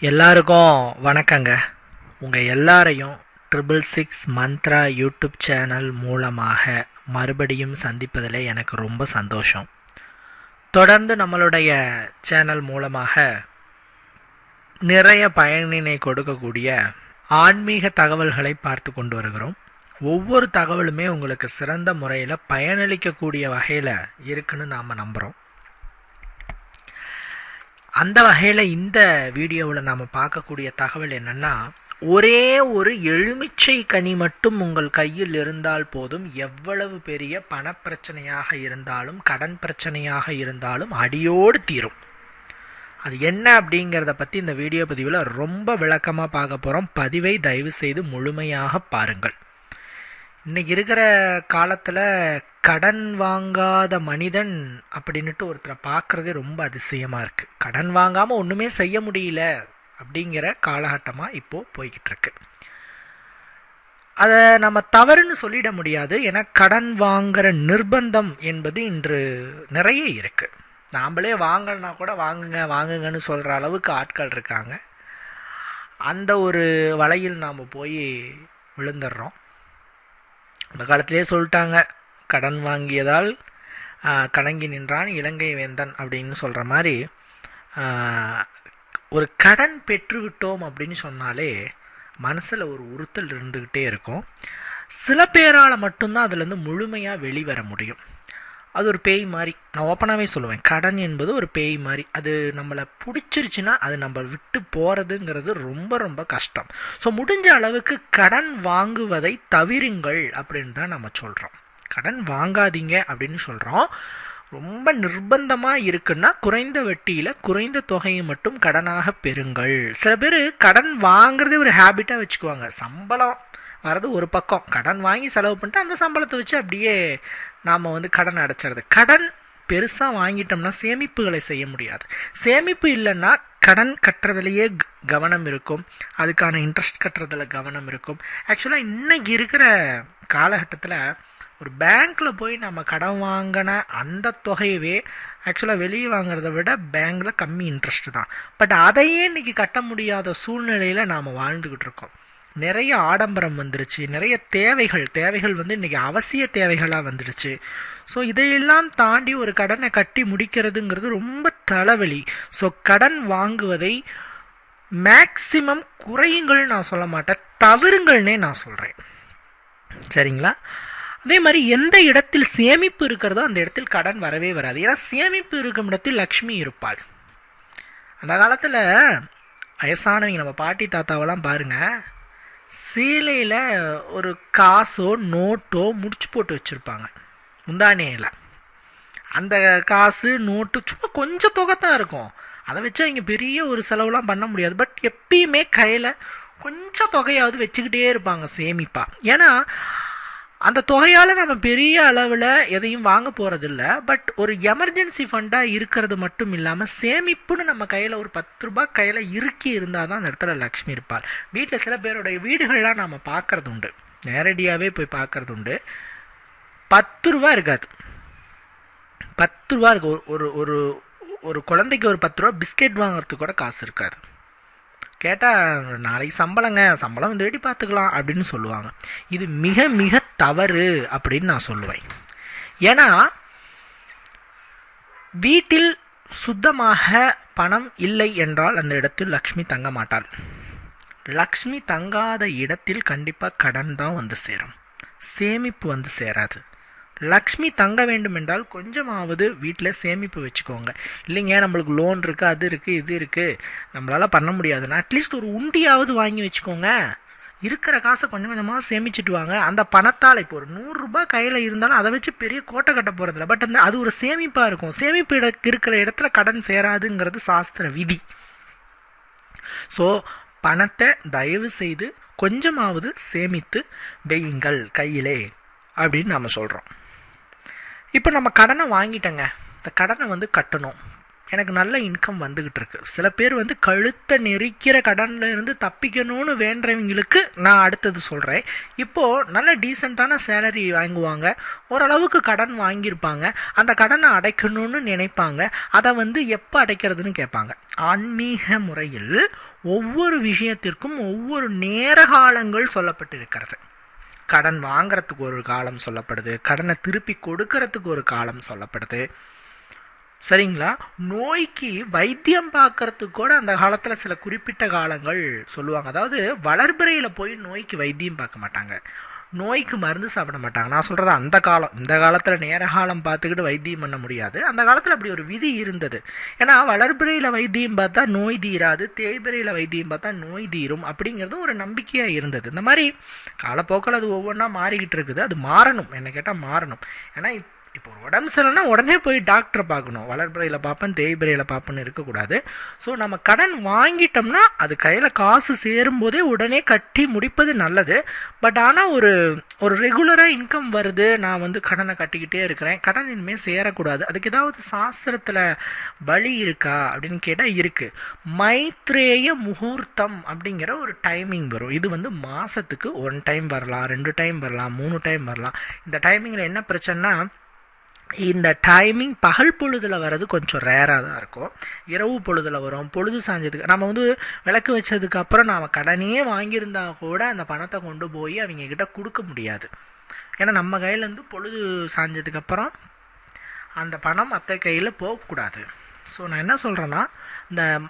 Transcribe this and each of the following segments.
எல்லாருக்கும் வணக்கங்க. உங்கள் எல்லாரையும் triple six Mantra YouTube channel மூலமாக மறுபடியும் சந்திப்பதில் எனக்கு ரொம்ப சந்தோஷம். தொடர்ந்து நம்மளுடைய சேனல் மூலமாக நிறைய பயனினை கொடுக்கக்கூடிய ஆன்மீக தகவல்களை பார்த்து கொண்டு வருகிறோம். ஒவ்வொரு தகவலுமே உங்களுக்கு சிறந்த முறையில் பயனளிக்கக்கூடிய வகையில் இருக்குன்னு நாம் நம்புகிறோம் அந்த வகையில் இந்த வீடியோவில் நாம் பார்க்கக்கூடிய தகவல் என்னென்னா ஒரே ஒரு எலுமிச்சை கனி மட்டும் உங்கள் கையில் இருந்தால் போதும். எவ்வளவு பெரிய பணப்பிரச்சனையாக இருந்தாலும் கடன் பிரச்சனையாக இருந்தாலும் அடியோடு தீரும். அது என்ன அப்படிங்கிறத பற்றி இந்த வீடியோ பதிவில் ரொம்ப விளக்கமாக பார்க்க போகிறோம் பதிவை தயவு செய்து முழுமையாக பாருங்கள். இன்னைக்கு இருக்கிற காலத்தில் கடன் வாங்காத மனிதன் அப்படின்னுட்டு ஒருத்தரை பார்க்குறதே ரொம்ப அதிசயமாக இருக்குது கடன் வாங்காமல் ஒன்றுமே செய்ய முடியல அப்படிங்கிற காலகட்டமாக இப்போது போய்கிட்டுருக்கு அதை நம்ம தவறுன்னு சொல்லிட முடியாது. ஏன்னா கடன் வாங்குகிற நிர்பந்தம் என்பது இன்று நிறைய இருக்குது நாம்ளே வாங்கலைன்னா கூட வாங்குங்க வாங்குங்கன்னு சொல்கிற அளவுக்கு ஆட்கள் இருக்காங்க. அந்த ஒரு வலையில் நாம் போய் விழுந்துடுறோம். அந்த காலத்திலே சொல்லிட்டாங்க கடன் வாங்கியதால் கலங்கி நின்றான் இலங்கை வேந்தன் அப்படின்னு சொல்கிற மாதிரி ஒரு கடன் பெற்றுவிட்டோம் அப்படின்னு சொன்னாலே மனசில் ஒரு உறுத்தல் இருந்துக்கிட்டே இருக்கும். சில பேரால் மட்டும்தான் அதுலேருந்து முழுமையாக வெளிவர முடியும். அது ஒரு பேய் மாதிரி. நான் ஓப்பனாகவே சொல்லுவேன். கடன் என்பது ஒரு பேய் மாதிரி. அது நம்மளை பிடிச்சிருச்சுன்னா அது நம்ம விட்டு போகிறதுங்கிறது ரொம்ப ரொம்ப கஷ்டம். ஸோ முடிஞ்ச அளவுக்கு கடன் வாங்குவதை தவிருங்கள் அப்படின்னு தான் நம்ம சொல்கிறோம் கடன் வாங்காதீங்க அப்படின்னு சொல்கிறோம் ரொம்ப நிர்பந்தமாக இருக்குன்னா குறைந்த வட்டியில் குறைந்த தொகையை மட்டும் கடனாக பெறுங்கள். சில பேர் கடன் வாங்குறதே ஒரு ஹேபிட்டாக வச்சுக்குவாங்க. சம்பளம் வர்றது ஒரு பக்கம். கடன் வாங்கி செலவு பண்ணிட்டு அந்த சம்பளத்தை வச்சு அப்படியே நாம் வந்து கடன் அடைச்சிறது. கடன் பெருசாக வாங்கிட்டோம்னா சேமிப்புகளை செய்ய முடியாது. சேமிப்பு இல்லைன்னா கடன் கட்டுறதுலையே கவனம் இருக்கும். அதுக்கான இன்ட்ரெஸ்ட் கட்டுறதுல கவனம் இருக்கும். ஆக்சுவலாக இன்னைக்கு இருக்கிற காலகட்டத்தில் ஒரு பேங்க்கில் போய் நம்ம கடன் வாங்கின அந்த தொகையவே ஆக்சுவலாக வெளியே வாங்குறத விட பேங்க்கில் கம்மி இன்ட்ரெஸ்ட் தான். பட் அதையே இன்றைக்கி கட்ட முடியாத சூழ்நிலையில் நாம் வாழ்ந்துக்கிட்டு இருக்கோம். நிறைய ஆடம்பரம் வந்துருச்சு நிறைய தேவைகள் தேவைகள் வந்து இன்றைக்கி அவசிய தேவைகளாக வந்துடுச்சு ஸோ இதையெல்லாம் தாண்டி ஒரு கடனை கட்டி முடிக்கிறதுங்கிறது ரொம்ப தலைவலி. ஸோ கடன் வாங்குவதை மேக்சிமம் குறையுங்கள் நான் சொல்ல மாட்டேன் தவறுங்கள்னே நான் சொல்கிறேன் சரிங்களா? அதே மாதிரி எந்த இடத்தில் சேமிப்பு இருக்கிறதோ அந்த இடத்தில் கடன் வரவே வராது. ஏன்னா சேமிப்பு இருக்கும் இடத்தில் லக்ஷ்மி இருப்பாள். அந்த காலத்தில் வயசானவங்க நம்ம பாட்டி தாத்தாவெல்லாம் பாருங்கள் சீலையில் ஒரு காசோ நோட்டோ முடிச்சு போட்டு வச்சுருப்பாங்க. முந்தானியில் அந்த காசு நோட்டு சும்மா கொஞ்சம் தொகை தான் இருக்கும். அதை வச்சு அவங்க பெரிய ஒரு செலவுலாம் பண்ண முடியாது. பட் எப்பயுமே கையில் கொஞ்சம் தொகையாவது வச்சுக்கிட்டே இருப்பாங்க சேமிப்பாக ஏன்னா அந்த தொகையால் நம்ம பெரிய அளவில் எதையும் வாங்க போகிறதில்ல பட் ஒரு எமர்ஜென்சி ஃபண்டாக இருக்கிறது மட்டும் இல்லாமல் சேமிப்புன்னு நம்ம கையில் ஒரு பத்து ரூபாய் கையில் இறுக்கி இருந்தால் தான் அந்த இடத்துல லக்ஷ்மி இருப்பாள். வீட்டில் சில பேருடைய வீடுகள்லாம் நம்ம பார்க்குறது உண்டு. நேரடியாகவே போய் பார்க்குறது உண்டு. பத்து ரூபா இருக்காது. பத்து ரூபா இருக்கு. ஒரு ஒரு ஒரு குழந்தைக்கு ஒரு பத்து ரூபா பிஸ்கெட் வாங்குறதுக்கு கூட காசு இருக்காது. கேட்டால் நாளைக்கு சம்பளங்க சம்பளம் வந்து வேடி பார்த்துக்கலாம்? அப்படின்னு சொல்லுவாங்க. இது மிக மிக தவறு அப்படின்னு நான் சொல்லுவேன். ஏன்னா வீட்டில் சுத்தமாக பணம் இல்லை என்றால் அந்த இடத்தில் லக்ஷ்மி தங்க மாட்டாள். லக்ஷ்மி தங்காத இடத்தில் கண்டிப்பாக கடன் தான் வந்து சேரும். சேமிப்பு வந்து சேராது. லக்ஷ்மி தங்க வேண்டும் என்றால் கொஞ்சமாவது வீட்டில் சேமிப்பு வச்சுக்கோங்க. இல்லைங்க நம்மளுக்கு லோன் இருக்குது அது இருக்குது இது இருக்குது நம்மளால் பண்ண முடியாதுன்னா அட்லீஸ்ட் ஒரு உண்டியாவது வாங்கி வச்சுக்கோங்க. இருக்கிற காசை கொஞ்சம் கொஞ்சமாக சேமிச்சுட்டு வாங்க. அந்த பணத்தால் இப்போ ஒரு நூறுரூபா கையில் இருந்தாலும் அதை வச்சு பெரிய கோட்டை கட்ட போகிறதில்ல பட் அந்த அது ஒரு சேமிப்பாக இருக்கும். சேமிப்பு இட இருக்கிற இடத்துல கடன் சேராதுங்கிறது சாஸ்திர விதி. ஸோ பணத்தை தயவு செய்து கொஞ்சமாவது சேமித்து வையுங்கள் கையிலே அப்படின்னு நம்ம சொல்கிறோம் இப்போ நம்ம கடனை வாங்கிட்டோங்க. இந்த கடனை வந்து கட்டணும். எனக்கு நல்ல இன்கம் வந்துக்கிட்டு இருக்கு. சில பேர் வந்து கழுத்தை நெரிக்கிற கடனில் இருந்து தப்பிக்கணும்னு வேண்டவங்களுக்கு நான் அடுத்தது சொல்கிறேன் இப்போது நல்ல டீசெண்டான சேலரி வாங்குவாங்க. ஓரளவுக்கு கடன் வாங்கியிருப்பாங்க. அந்த கடனை அடைக்கணும்னு நினைப்பாங்க. அதை வந்து எப்போ அடைக்கிறதுன்னு கேட்பாங்க. ஆன்மீக முறையில் ஒவ்வொரு விஷயத்திற்கும் ஒவ்வொரு நேர காலங்கள் சொல்லப்பட்டிருக்கிறது. கடன் வாங்குறதுக்கு ஒரு காலம் சொல்லப்படுது கடனை திருப்பி கொடுக்கறதுக்கு ஒரு காலம் சொல்லப்படுது. சரிங்களா? நோய்க்கு வைத்தியம் பார்க்கறதுக்கு கூட அந்த காலத்தில் சில குறிப்பிட்ட காலங்கள் சொல்லுவாங்க. அதாவது வளர்பிறையில் போய் நோய்க்கு வைத்தியம் பார்க்க மாட்டாங்க. நோய்க்கு மருந்து சாப்பிட மாட்டாங்க. நான் சொல்கிறது அந்த காலம். இந்த காலத்தில் நேர காலம் பார்த்துக்கிட்டு வைத்தியம் பண்ண முடியாது. அந்த காலத்தில் அப்படி ஒரு விதி இருந்தது. ஏன்னா வளர்பிறையில் வைத்தியம் பார்த்தா நோய் தீராது தேய்பிறையில் வைத்தியம் பார்த்தா நோய் தீரும் அப்படிங்கிறது ஒரு நம்பிக்கையாக இருந்தது. இந்த மாதிரி காலப்போக்கில் அது ஒவ்வொன்றா மாறிக்கிட்டு இருக்குது. அது மாறணும். என்ன கேட்டால் மாறணும். ஏன்னா இப்போ ஒரு உடம்பு சரியில்லைனா உடனே போய் டாக்டரை பார்க்கணும். வளர்பிறையில் பார்ப்பேன் தேய்பிறையில் பார்ப்பேன்னு இருக்கக்கூடாது. ஸோ நம்ம கடன் வாங்கிட்டோம்னா அது கையில் காசு சேரும்போதே உடனே கட்டி முடிப்பது நல்லது. பட் ஆனால் ஒரு ஒரு ரெகுலராக இன்கம் வருது நான் வந்து கடனை கட்டிக்கிட்டே இருக்கிறேன். கடன் இனிமேல் சேரக்கூடாது. அதுக்கு ஏதாவது சாஸ்திரத்தில் வழி இருக்கா அப்படின்னு கேட்டால் இருக்குது மைத்ரேய முகூர்த்தம் அப்படிங்கிற ஒரு டைமிங் வரும். இது வந்து மாதத்துக்கு ஒன் டைம் வரலாம் ரெண்டு டைம் வரலாம் மூணு டைம் வரலாம். இந்த டைமிங்கில் என்ன பிரச்சனைனா இந்த டைமிங் பகல் பொழுதில் வர்றது கொஞ்சம் ரேராக தான் இருக்கும். இரவு பொழுதில் வரும். பொழுது சாஞ்சதுக்கு நம்ம வந்து விளக்கு வச்சதுக்கப்புறம் நாம் கடனே வாங்கியிருந்தா கூட அந்த பணத்தை கொண்டு போய் அவங்க கிட்ட கொடுக்க முடியாது. ஏன்னா நம்ம கையிலேருந்து பொழுது சாஞ்சதுக்கப்புறம் அந்த பணம் மற்ற கையில் போகக்கூடாது. ஸோ நான் என்ன சொல்கிறேன்னா இந்த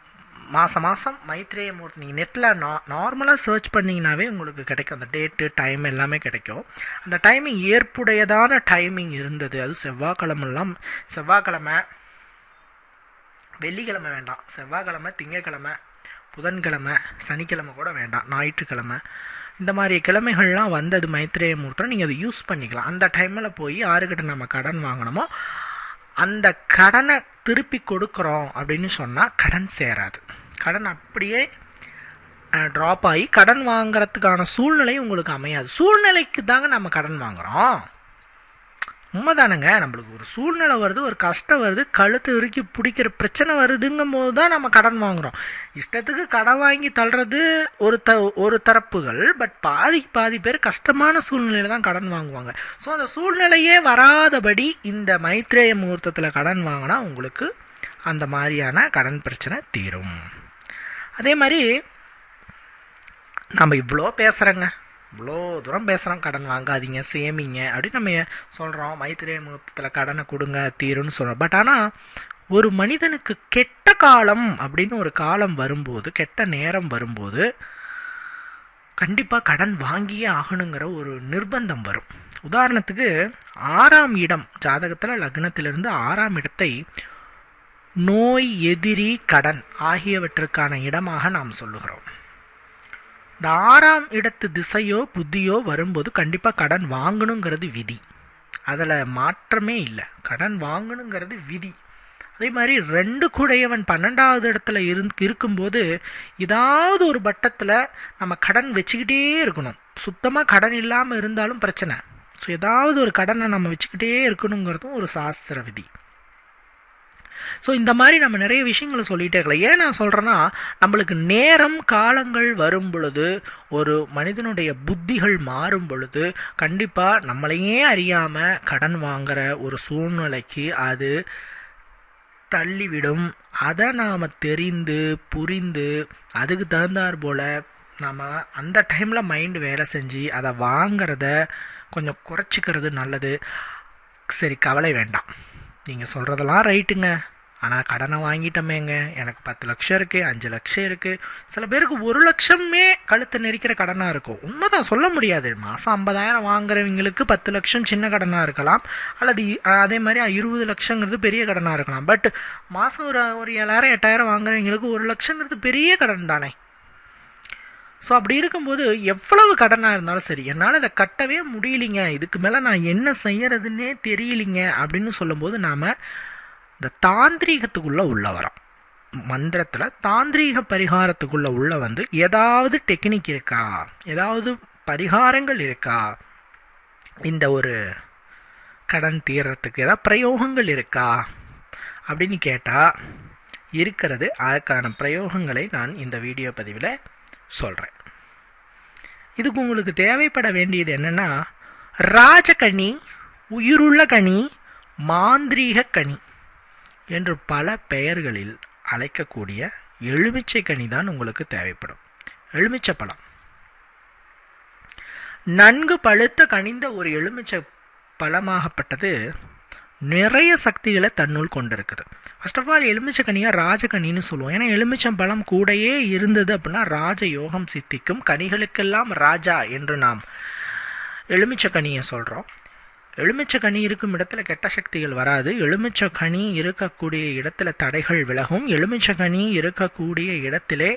மாதம் மாதம் மைத்ரேய மூர்த்தி நீங்கள் நெட்டில் நா நார்மலாக சர்ச் பண்ணிங்கனாவே உங்களுக்கு கிடைக்கும். அந்த டேட்டு டைம் எல்லாமே கிடைக்கும். அந்த டைமிங் ஏற்புடையதான டைமிங் இருந்தது. அது செவ்வாய்க்கிழமெல்லாம் செவ்வாய்க்கிழமை வெள்ளிக்கிழமை வேண்டாம். செவ்வாய்க்கிழமை திங்கக்கிழமை புதன்கிழமை சனிக்கிழமை கூட வேண்டாம். ஞாயிற்றுக்கிழமை. இந்த மாதிரி கிழமைகள்லாம் வந்தது மைத்ரேய மூர்த்தம் நீங்கள் அதை யூஸ் பண்ணிக்கலாம். அந்த டைமில் போய் யாருக்கிட்ட நம்ம கடன் வாங்கினோமோ அந்த கடனை திருப்பி கொடுக்குறோம் அப்படின்னு சொன்னால் கடன் சேராது. கடன் அப்படியே ட்ராப் ஆகி கடன் வாங்குறதுக்கான சூழ்நிலை உங்களுக்கு அமையாது. சூழ்நிலைக்கு தாங்க நம்ம கடன் வாங்குகிறோம் உண்மைதானங்க நம்மளுக்கு ஒரு சூழ்நிலை வருது ஒரு கஷ்டம் வருது கழுத்து இறுக்கி பிடிக்கிற பிரச்சனை வருதுங்கும் போது தான் நம்ம கடன் வாங்குகிறோம் இஷ்டத்துக்கு கடன் வாங்கி தள்ளுறது ஒரு த ஒரு தரப்புகள் பட் பாதி பாதி பேர் கஷ்டமான சூழ்நிலையில் தான் கடன் வாங்குவாங்க. ஸோ அந்த சூழ்நிலையே வராதபடி இந்த மைத்ரேய முகூர்த்தத்தில் கடன் வாங்கினா உங்களுக்கு அந்த மாதிரியான கடன் பிரச்சனை தீரும். அதே மாதிரி நம்ம இவ்வளோ பேசுகிறோங்க இவ்வளோ தூரம் பேசுகிறோம் கடன் வாங்காதீங்க சேமிங்க. அப்படின்னு நம்ம சொல்கிறோம் மைத்திரேய முகூர்த்தத்தில் கடனை கொடுங்க தீருன்னு சொல்கிறோம் பட் ஆனால் ஒரு மனிதனுக்கு கெட்ட காலம் அப்படின்னு ஒரு காலம் வரும்போது கெட்ட நேரம் வரும்போது கண்டிப்பாக கடன் வாங்கியே ஆகணுங்கிற ஒரு நிர்பந்தம் வரும். உதாரணத்துக்கு ஆறாம் இடம் ஜாதகத்தில் லக்னத்திலிருந்து ஆறாம் இடத்தை நோய் எதிரி கடன் ஆகியவற்றுக்கான இடமாக நாம் சொல்லுகிறோம். இந்த ஆறாம் இடத்து திசையோ புத்தியோ வரும்போது கண்டிப்பாக கடன் வாங்கணுங்கிறது விதி. அதில் மாற்றமே இல்லை. கடன் வாங்கணுங்கிறது விதி. அதே மாதிரி ரெண்டு கூடையவன் பன்னெண்டாவது இடத்துல இருந் இருக்கும்போது ஏதாவது ஒரு பட்டத்தில் நம்ம கடன் வச்சுக்கிட்டே இருக்கணும். சுத்தமாக கடன் இல்லாமல் இருந்தாலும் பிரச்சனை. ஸோ ஏதாவது ஒரு கடனை நம்ம வச்சுக்கிட்டே இருக்கணுங்கிறதும் ஒரு சாஸ்திர விதி. ஸோ இந்த மாதிரி நம்ம நிறைய விஷயங்களை சொல்லிகிட்டே இருக்கலாம் ஏன் நான் சொல்கிறேன்னா நம்மளுக்கு நேரம் காலங்கள் வரும் பொழுது ஒரு மனிதனுடைய புத்திகள் மாறும் பொழுது கண்டிப்பாக நம்மளையே அறியாமல் கடன் வாங்குகிற ஒரு சூழ்நிலைக்கு அது தள்ளிவிடும். அதை நாம் தெரிந்து புரிந்து அதுக்கு தகுந்தாற் போல் நாம் அந்த டைமில் மைண்டு வேலை செஞ்சு அதை வாங்கிறத கொஞ்சம் குறைச்சிக்கிறது நல்லது. சரி கவலை வேண்டாம். நீங்கள் சொல்கிறதெல்லாம் ரைட்டுங்க. ஆனால் கடனை வாங்கிட்டோமேங்க. எனக்கு பத்து லட்சம் இருக்குது அஞ்சு லட்சம் இருக்குது சில பேருக்கு ஒரு லட்சமே கழுத்தை நெரிக்கிற கடனாக இருக்கும். உண்மைதான் சொல்ல முடியாது. மாதம் ஐம்பதாயிரம் வாங்குறவங்களுக்கு பத்து லட்சம் சின்ன கடனாக இருக்கலாம். அல்லது அதே மாதிரி இருபது லட்சங்கிறது பெரிய கடனாக இருக்கலாம். பட் மாதம் ஒரு ஒரு ஏழாயிரம் எட்டாயிரம் வாங்குறவங்களுக்கு ஒரு லட்சங்கிறது பெரிய கடன் தானே. ஸோ அப்படி இருக்கும்போது எவ்வளவு கடனாக இருந்தாலும் சரி என்னால் இதை கட்டவே முடியலிங்க. இதுக்கு மேலே நான் என்ன செய்யறதுன்னே தெரியலிங்க அப்படின்னு சொல்லும்போது நாம் இந்த தாந்திரீகத்துக்குள்ளே உள்ள வரோம். மந்திரத்தில் தாந்திரீக பரிகாரத்துக்குள்ளே உள்ள வந்து ஏதாவது டெக்னிக் இருக்கா? ஏதாவது பரிகாரங்கள் இருக்கா? இந்த ஒரு கடன் தீர்றதுக்கு ஏதாவது பிரயோகங்கள் இருக்கா? அப்படின்னு கேட்டால் இருக்கிறது. அதுக்கான பிரயோகங்களை நான் இந்த வீடியோ பதிவில் சொல்கிறேன் இதுக்கு உங்களுக்கு தேவைப்பட வேண்டியது என்னென்னா ராஜகனி உயிருள்ள கனி மாந்திரீக கனி. என்று பல பெயர்களில் அழைக்கக்கூடிய எலுமிச்சை கனி தான் உங்களுக்கு தேவைப்படும். எலுமிச்சை பழம். நன்கு பழுத்த கனிந்த ஒரு எலுமிச்சை பழமாகப்பட்டது நிறைய சக்திகளை தன்னுள் கொண்டிருக்குது. ஃபர்ஸ்ட் ஆஃப் ஆல் எலுமிச்சை ராஜகனின்னு சொல்லுவோம். ஏன்னா எலுமிச்சம் பழம் கூடையே இருந்தது அப்படின்னா ராஜ யோகம் சித்திக்கும் கனிகளுக்கெல்லாம் ராஜா என்று நாம் எலுமிச்சை கனியை சொல்கிறோம் எலுமிச்சை கனி இருக்கும் இடத்துல கெட்ட சக்திகள் வராது. எலுமிச்சை கனி இருக்கக்கூடிய இடத்துல தடைகள் விலகும். எலுமிச்சை கனி இருக்கக்கூடிய இடத்திலே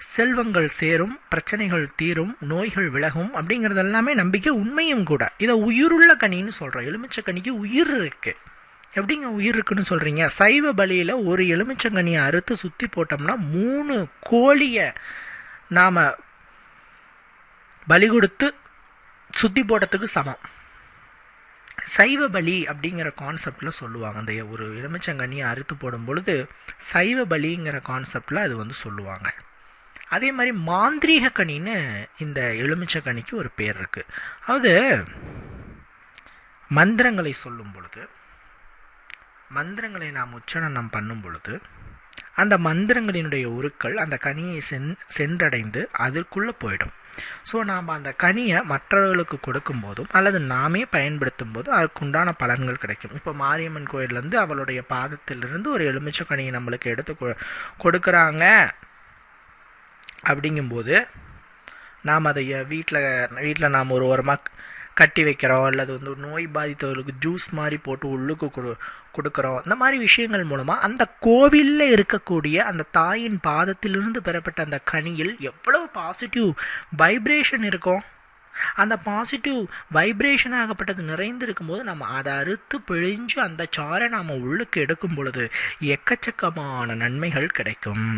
செல்வங்கள் சேரும் பிரச்சனைகள் தீரும் நோய்கள் விலகும் அப்படிங்கிறது எல்லாமே நம்பிக்கை உண்மையும் கூட. இதை உயிருள்ள கனின்னு சொல்கிறோம் எலுமிச்சை கனிக்கு உயிர் இருக்குது எப்படிங்க உயிர் இருக்குன்னு சொல்கிறீங்க சைவ பலியில் ஒரு எலுமிச்சங்கனியை அறுத்து சுற்றி போட்டோம்னா மூணு கோழியை நாம் பலி கொடுத்து சுற்றி போட்டதுக்கு சமம். சைவ பலி அப்படிங்கிற கான்செப்டில் சொல்லுவாங்க. அந்த ஒரு எலுமிச்சங்கனியை அறுத்து போடும் பொழுது சைவ பலிங்கிற கான்செப்டில் அது வந்து சொல்லுவாங்க. அதே மாதிரி மாந்திரீக கனின்னு இந்த எலுமிச்சங்கனிக்கு ஒரு பேர் இருக்குது அதாவது மந்திரங்களை சொல்லும் பொழுது மந்திரங்களை நாம் உச்சரணம் பண்ணும் பொழுது அந்த மந்திரங்களினுடைய உருக்கள் அந்த கனியை சென் சென்றடைந்து அதற்குள்ளே போயிடும். ஸோ நாம் அந்த கனியை மற்றவர்களுக்கு கொடுக்கும் போதும் அல்லது நாமே பயன்படுத்தும் போதும் அதற்குண்டான பலன்கள் கிடைக்கும். இப்போ மாரியம்மன் கோயிலேருந்து அவளுடைய பாதத்திலிருந்து ஒரு எலுமிச்சை கனியை நம்மளுக்கு எடுத்து கொடுக்குறாங்க. அப்படிங்கும்போது நாம் அதை வீட்டில் வீட்டில் நாம் ஒரு ஓரமாக கட்டி வைக்கிறோம் அல்லது வந்து நோய் பாதித்தவர்களுக்கு ஜூஸ் மாதிரி போட்டு உள்ளுக்கு கொடு கொடுக்குறோம். இந்த மாதிரி விஷயங்கள் மூலமாக அந்த கோவிலில் இருக்கக்கூடிய அந்த தாயின் பாதத்திலிருந்து பெறப்பட்ட அந்த கனியில் எவ்வளவு பாசிட்டிவ் வைப்ரேஷன் இருக்கும்? அந்த பாசிட்டிவ் வைப்ரேஷன் ஆகப்பட்டது நிறைந்திருக்கும் போது நம்ம அதை அறுத்து பிழிஞ்சு அந்த சாரை நாம் உள்ளுக்கு எடுக்கும் பொழுது எக்கச்சக்கமான நன்மைகள் கிடைக்கும்.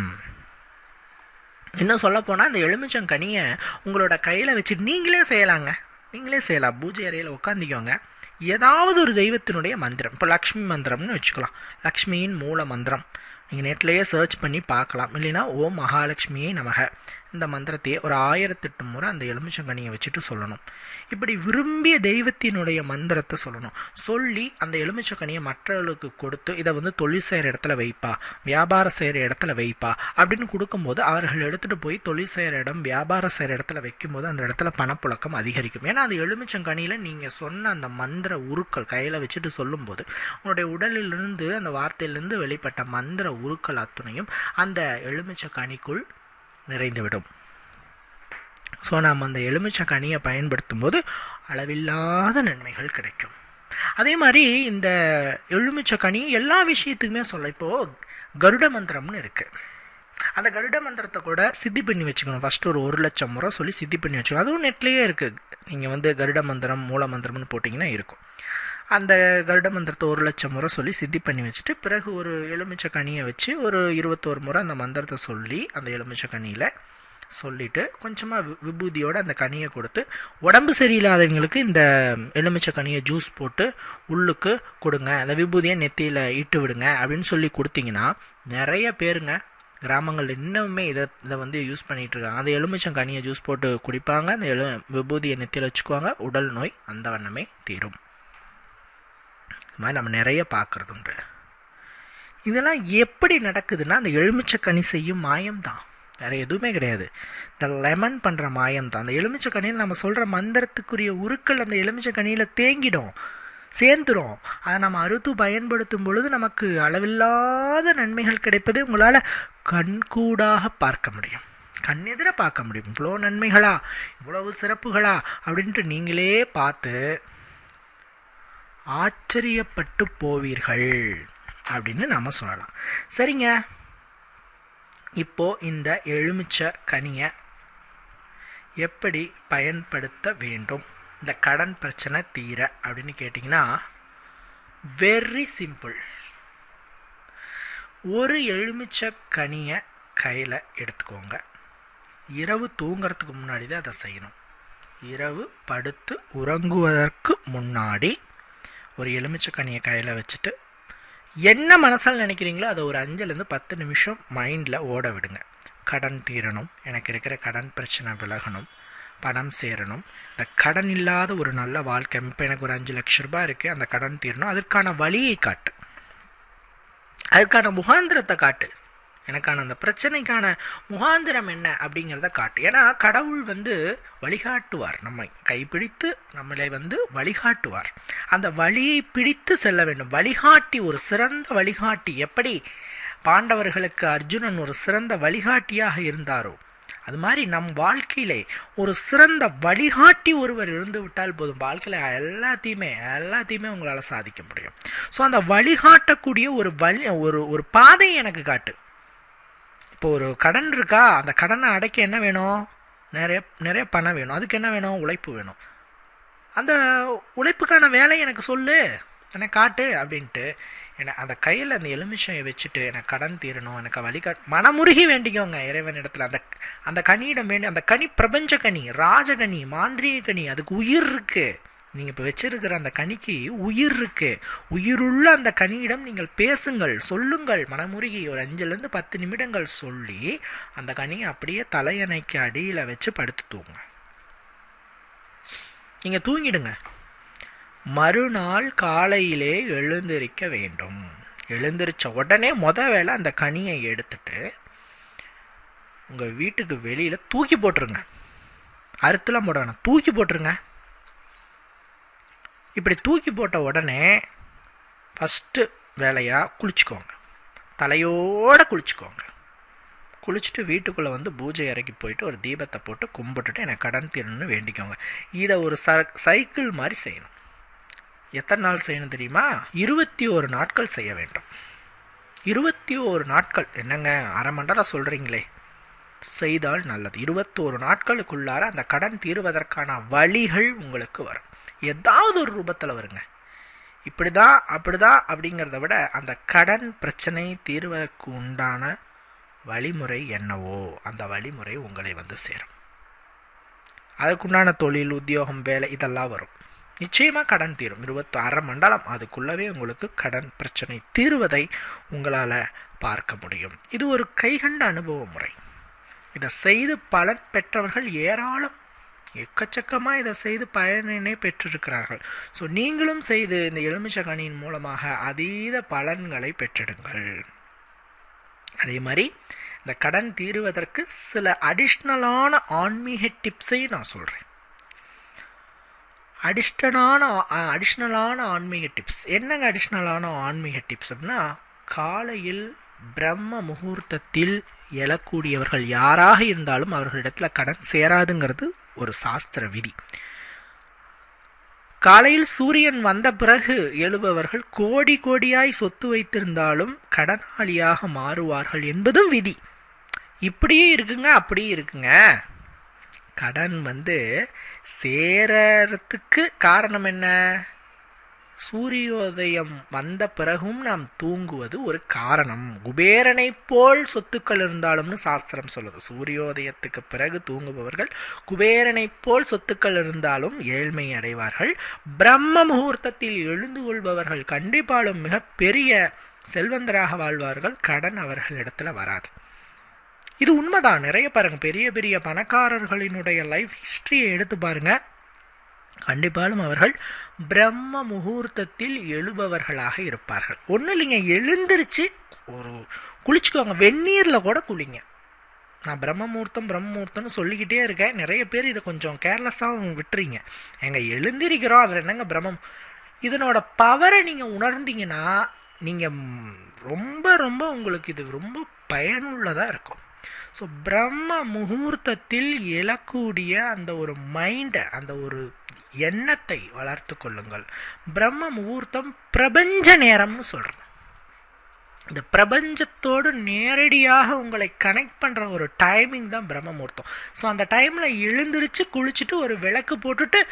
இன்னும் சொல்ல போனால் எலுமிச்சங்கனியை உங்களோட கையில் வச்சு நீங்களே செய்யலாங்க. நீங்களே செய்யலாம். பூஜை அறையில் உட்காந்துக்கோங்க ஏதாவது ஒரு தெய்வத்தினுடைய மந்திரம். இப்போ லக்ஷ்மி மந்திரம்னு வச்சுக்கலாம். லக்ஷ்மியின் மூல மந்திரம். நீங்கள் நெட்லேயே சர்ச் பண்ணி பார்க்கலாம். இல்லைன்னா ஓம் மகாலட்சுமியை நமக. இந்த மந்திரத்தையே ஒரு ஆயிரத்தெட்டு முறை அந்த எலுமிச்சங்கனியை வச்சுட்டு சொல்லணும். இப்படி விரும்பிய தெய்வத்தினுடைய மந்திரத்தை சொல்லணும். சொல்லி அந்த எலுமிச்சங்கனியை மற்றவர்களுக்கு கொடுத்து இதை வந்து தொழில் செய்கிற இடத்துல வைப்பா வியாபாரம் செய்கிற இடத்துல வைப்பா அப்படின்னு கொடுக்கும்போது அவர்கள் எடுத்துகிட்டு போய் தொழில் செய்கிற இடம் வியாபாரம் செய்கிற இடத்துல வைக்கும்போது அந்த இடத்துல பணப்புழக்கம் அதிகரிக்கும். ஏன்னா அந்த எலுமிச்சங்கனியில் நீங்கள் சொன்ன அந்த மந்திர உருக்கள் கையில் வச்சுட்டு சொல்லும்போது உன்னுடைய உடலிலிருந்து அந்த வார்த்தையிலிருந்து வெளிப்பட்ட மந்திர உருக்கள் அத்துணையும் அந்த எலுமிச்சை கனிக்குள் நிறைந்துவிடும் ஸோ நாம் அந்த எலுமிச்சை கனியை பயன்படுத்தும் போது அளவில்லாத நன்மைகள் கிடைக்கும். அதே மாதிரி இந்த எலுமிச்சை கனி எல்லா விஷயத்துக்குமே சொல்ல இப்போது கருட மந்திரம்னு இருக்குது அந்த கருட மந்திரத்தை கூட சித்தி பண்ணி வச்சுக்கணும். ஃபஸ்ட்டு ஒரு ஒரு லட்சம் முறை சொல்லி சித்தி பண்ணி வச்சுக்கணும். அதுவும் நெட்லேயே இருக்குது நீங்கள் வந்து கருட மந்திரம் மூல மந்திரம்னு போட்டிங்கன்னா இருக்கும். அந்த கருட மந்திரத்தை ஒரு லட்சம் முறை சொல்லி சித்தி பண்ணி வச்சுட்டு பிறகு ஒரு எலுமிச்சை கனியை வச்சு ஒரு இருபத்தோரு முறை அந்த மந்திரத்தை சொல்லி அந்த எலுமிச்சை கனியில் சொல்லிவிட்டு கொஞ்சமாக விபூதியோடு அந்த கனியை கொடுத்து உடம்பு சரியில்லாதவங்களுக்கு இந்த எலுமிச்சை கனியை ஜூஸ் போட்டு உள்ளுக்கு கொடுங்க அந்த விபூதியை நெத்தியில் இட்டு விடுங்க அப்படின்னு சொல்லி கொடுத்தீங்கன்னா நிறைய பேருங்க கிராமங்கள் இன்னுமே இதை இதை வந்து யூஸ் பண்ணிகிட்டு இருக்காங்க. அந்த எலுமிச்சம் கனியை ஜூஸ் போட்டு குடிப்பாங்க அந்த எலு விபூதியை நெத்தியில் வச்சுக்குவாங்க உடல் நோய் அந்த வண்ணமே தீரும். இது மாதிரி நம்ம நிறைய பார்க்குறது உண்டு இதெல்லாம் எப்படி நடக்குதுன்னா அந்த எலுமிச்சை கனி செய்யும் மாயம்தான். வேறு எதுவுமே கிடையாது. இந்த லெமன் பண்ணுற மாயம் தான் அந்த எலுமிச்சை கனியில் நம்ம சொல்கிற மந்திரத்துக்குரிய உருக்கள் அந்த எலுமிச்சை கனியில் தேங்கிடும் சேர்ந்துடும் அதை நம்ம அறுத்து பயன்படுத்தும் பொழுது நமக்கு அளவில்லாத நன்மைகள் கிடைப்பது உங்களால் கண்கூடாக பார்க்க முடியும். கண்ணெதிர பார்க்க முடியும். இவ்வளோ நன்மைகளா? இவ்வளவு சிறப்புகளா? அப்படின்ட்டு நீங்களே பார்த்து ஆச்சரியப்பட்டு போவீர்கள் அப்படின்னு நம்ம சொல்லலாம். சரிங்க. இப்போ இந்த எலுமிச்சை கனியை எப்படி பயன்படுத்த வேண்டும்? இந்த கடன் பிரச்சனை தீர அப்படின்னு கேட்டிங்கன்னா வெரி சிம்பிள் ஒரு எலுமிச்சை கனியை கையில் எடுத்துக்கோங்க. இரவு தூங்குறதுக்கு முன்னாடி தான் அதை செய்யணும். இரவு படுத்து உறங்குவதற்கு முன்னாடி ஒரு எலுமிச்சை கனியை கையில் வச்சுட்டு என்ன மனசால் நினைக்கிறீங்களோ அதை ஒரு அஞ்சுலேருந்து பத்து நிமிஷம் மைண்டில் ஓட விடுங்க. கடன் தீரணும். எனக்கு இருக்கிற கடன் பிரச்சனை விலகணும். பணம் சேரணும். இந்த கடன் இல்லாத ஒரு நல்ல வாழ்க்கை இப்போ எனக்கு ஒரு அஞ்சு லட்ச ரூபாய் இருக்குது அந்த கடன் தீரணும். அதற்கான வழியை காட்டு. அதுக்கான முகாந்திரத்தை காட்டு. எனக்கான அந்த பிரச்சனைக்கான முகாந்திரம் என்ன அப்படிங்கிறத காட்டு. ஏன்னா கடவுள் வந்து வழிகாட்டுவார் நம்மை. கைப்பிடித்து நம்மளை வந்து வழிகாட்டுவார். அந்த வழியை பிடித்து செல்ல வேண்டும். வழிகாட்டி ஒரு சிறந்த வழிகாட்டி. எப்படி? பாண்டவர்களுக்கு அர்ஜுனன் ஒரு சிறந்த வழிகாட்டியாக இருந்தாரோ அது மாதிரி நம் வாழ்க்கையிலே ஒரு சிறந்த வழிகாட்டி ஒருவர் இருந்து விட்டால் போதும். வாழ்க்கையில் எல்லாத்தையுமே எல்லாத்தையுமே உங்களால் சாதிக்க முடியும். ஸோ அந்த வழிகாட்டக்கூடிய ஒரு வழி ஒரு ஒரு பாதை எனக்கு காட்டு. இப்போ ஒரு கடன் இருக்கா? அந்த கடனை அடைக்க என்ன வேணும்? நிறைய நிறைய பணம் வேணும். அதுக்கு என்ன வேணும்? உழைப்பு வேணும். அந்த உழைப்புக்கான வேலையை எனக்கு சொல்லு. எனக்கு காட்டு அப்படின்ட்டு என்னை அந்த கையில் அந்த எலுமிச்சையை வச்சுட்டு எனக்கு கடன் தீரணும். எனக்கு வழிகா மனமுருகி வேண்டிக்கோங்க இறைவன் இடத்துல அந்த அந்த கனியிடம் வேண்டி அந்த கனி பிரபஞ்ச கனி ராஜகனி மாந்திரிக கனி அதுக்கு உயிர் இருக்குது நீங்கள் இப்போ வச்சிருக்கிற அந்த கனிக்கு உயிர் இருக்கு. உயிருள்ள அந்த கனியிடம் நீங்கள் பேசுங்கள் சொல்லுங்கள். மனமுருகி ஒரு அஞ்சுலேருந்து பத்து நிமிடங்கள் சொல்லி அந்த கனியை அப்படியே தலையணைக்கு அடியில் வச்சு படுத்து தூங்க. நீங்கள் தூங்கிடுங்க. மறுநாள் காலையிலே எழுந்திருக்க வேண்டும். எழுந்திருச்ச உடனே முத வேலை அந்த கனியை எடுத்துட்டு உங்கள் வீட்டுக்கு வெளியில் தூக்கி போட்டுருங்க. அறுத்துலாம் போட வேணாம் தூக்கி போட்டுருங்க. இப்படி தூக்கி போட்ட உடனே ஃபஸ்ட்டு வேலையாக குளிச்சுக்கோங்க. தலையோடு குளிச்சுக்கோங்க. குளிச்சுட்டு வீட்டுக்குள்ளே வந்து பூஜை இறக்கி போயிட்டு ஒரு தீபத்தை போட்டு கும்பிட்டுட்டு எனக்கு கடன் தீரணும்னு வேண்டிக்கோங்க. இதை ஒரு ச சைக்கிள் மாதிரி செய்யணும். எத்தனை நாள் செய்யணும் தெரியுமா? இருபத்தி ஒரு நாட்கள் செய்ய வேண்டும். இருபத்தி ஒரு நாட்கள் என்னங்க அரை மண்டலம் சொல்கிறீங்களே செய்தால் நல்லது. இருபத்தோரு நாட்களுக்குள்ளார அந்த கடன் தீர்வதற்கான வழிகள் உங்களுக்கு வரும். ஏதாவது ஒரு ரூபத்தில் வருங்க. இப்படிதான் அப்படிதான் அப்படிங்கிறத விட அந்த கடன் பிரச்சனை தீர்வதற்கு உண்டான வழிமுறை என்னவோ அந்த வழிமுறை உங்களை வந்து சேரும். அதுக்குண்டான தொழில் உத்தியோகம் வேலை இதெல்லாம் வரும். நிச்சயமாக கடன் தீரும். இருபத்தி அரை மண்டலம் அதுக்குள்ளவே உங்களுக்கு கடன் பிரச்சனை தீர்வதை உங்களால் பார்க்க முடியும். இது ஒரு கைகண்ட அனுபவ முறை. இதை செய்து பலன் பெற்றவர்கள் ஏராளம். எக்கச்சக்கமாக இதை செய்து பயனினை பெற்றிருக்கிறார்கள். ஸோ நீங்களும் செய்து இந்த எலுமிச்சகனியின் மூலமாக அதீத பலன்களை பெற்றிடுங்கள். அதே மாதிரி இந்த கடன் தீருவதற்கு சில அடிஷ்னலான ஆன்மீக டிப்ஸையும் நான் சொல்கிறேன் அடிஷ்டனான அடிஷ்னலான ஆன்மீக டிப்ஸ் என்னங்க அடிஷ்னலான ஆன்மீக டிப்ஸ் அப்படின்னா காலையில் பிரம்ம முகூர்த்தத்தில் எழக்கூடியவர்கள் யாராக இருந்தாலும் அவர்களிடத்தில் கடன் சேராதுங்கிறது ஒரு சாஸ்திர விதி. காலையில் சூரியன் வந்த பிறகு எழுபவர்கள் கோடி கோடியாய் சொத்து வைத்திருந்தாலும் கடனாளியாக மாறுவார்கள் என்பதும் விதி. இப்படியே இருக்குங்க அப்படியே இருக்குங்க. கடன் வந்து சேரத்துக்கு காரணம் என்ன? சூரியோதயம் வந்த பிறகும் நாம் தூங்குவது ஒரு காரணம். குபேரனை போல் சொத்துக்கள் இருந்தாலும்னு சாஸ்திரம் சொல்லுது. சூரியோதயத்துக்கு பிறகு தூங்குபவர்கள் குபேரனை போல் சொத்துக்கள் இருந்தாலும் ஏழ்மை அடைவார்கள். பிரம்ம முகூர்த்தத்தில் எழுந்து கொள்பவர்கள் கண்டிப்பாலும் மிகப்பெரிய செல்வந்தராக வாழ்வார்கள். கடன் அவர்களிடத்துல வராது. இது உண்மைதான். நிறைய பாருங்க. பெரிய பெரிய பணக்காரர்களினுடைய லைஃப் ஹிஸ்டரியை எடுத்து பாருங்க. கண்டிப்பாலும் அவர்கள் பிரம்ம முகூர்த்தத்தில் எழுபவர்களாக இருப்பார்கள். ஒன்றும் இல்லைங்க எழுந்திருச்சு ஒரு குளிச்சுக்கோங்க வெந்நீரில் கூட குளிங்க. நான் பிரம்ம முகூர்த்தம் பிரம்ம முகூர்த்தம்னு சொல்லிக்கிட்டே இருக்கேன். நிறைய பேர் இதை கொஞ்சம் கேர்லெஸ்ஸாக விட்டுறீங்க. எங்க எழுந்திருக்கிறோம் அதில் என்னங்க பிரம்மம்? இதனோட பவரை நீங்கள் உணர்ந்தீங்கன்னா நீங்கள் ரொம்ப ரொம்ப உங்களுக்கு இது ரொம்ப பயனுள்ளதாக இருக்கும். ஸோ பிரம்ம முகூர்த்தத்தில் எழக்கூடிய அந்த ஒரு மைண்டை அந்த ஒரு எண்ணத்தை வளர்த்து கொள்ளுங்கள். பிரம்ம முகூர்த்தம் பிரபஞ்ச நேரம்னு சொல்கிறோம் இந்த பிரபஞ்சத்தோடு நேரடியாக உங்களை கனெக்ட் பண்ணுற ஒரு டைமிங் தான் பிரம்ம முகூர்த்தம். ஸோ அந்த டைமில் எழுந்திருச்சு குளிச்சுட்டு ஒரு விளக்கு போட்டுட்டு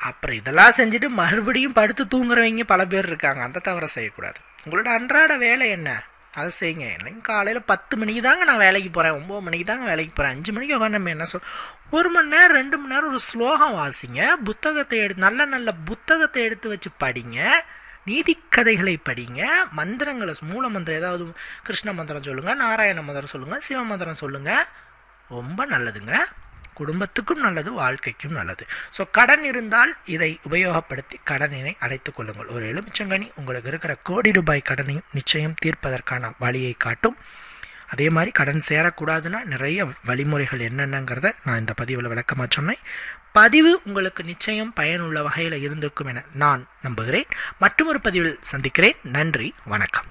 அப்புறம் இதெல்லாம் செஞ்சுட்டு மறுபடியும் படுத்து தூங்குறவங்க பல பேர் இருக்காங்க. அந்த தவிர செய்யக்கூடாது. உங்களோட அன்றாட வேலை என்ன? அதை செய்யுங்க. எனக்கு காலையில் பத்து மணிக்கு தாங்க நான் வேலைக்கு போகிறேன் ஒம்பது மணிக்கு தாங்க வேலைக்கு போகிறேன் அஞ்சு மணிக்கு உட்காந்து நம்ம என்ன சொல் ஒரு மணி நேரம் ரெண்டு மணி நேரம் ஒரு ஸ்லோகம் வாசிங்க. புத்தகத்தை எடுத்து நல்ல நல்ல புத்தகத்தை எடுத்து வச்சு படிங்க. நீதிக்கதைகளை படிங்க. மந்திரங்களை மூல மந்திரம் ஏதாவது கிருஷ்ண மந்திரம் சொல்லுங்கள் நாராயண மந்திரம் சொல்லுங்கள் சிவ மந்திரம் சொல்லுங்கள் ரொம்ப நல்லதுங்க. குடும்பத்துக்கும் நல்லது வாழ்க்கைக்கும் நல்லது. ஸோ கடன் இருந்தால் இதை உபயோகப்படுத்தி கடனினை அடைத்துக் கொள்ளுங்கள். ஒரு எலுமிச்சங்கனி உங்களுக்கு இருக்கிற கோடி ரூபாய் கடனையும் நிச்சயம் தீர்ப்பதற்கான வழியை காட்டும். அதே மாதிரி கடன் சேரக்கூடாதுன்னா நிறைய வழிமுறைகள் என்னென்னங்கிறத நான் இந்த பதிவில் விளக்கமாக சொன்னேன். பதிவு உங்களுக்கு நிச்சயம் பயனுள்ள வகையில் இருந்திருக்கும் என நான் நம்புகிறேன். மற்றொரு பதிவில் சந்திக்கிறேன். நன்றி வணக்கம்.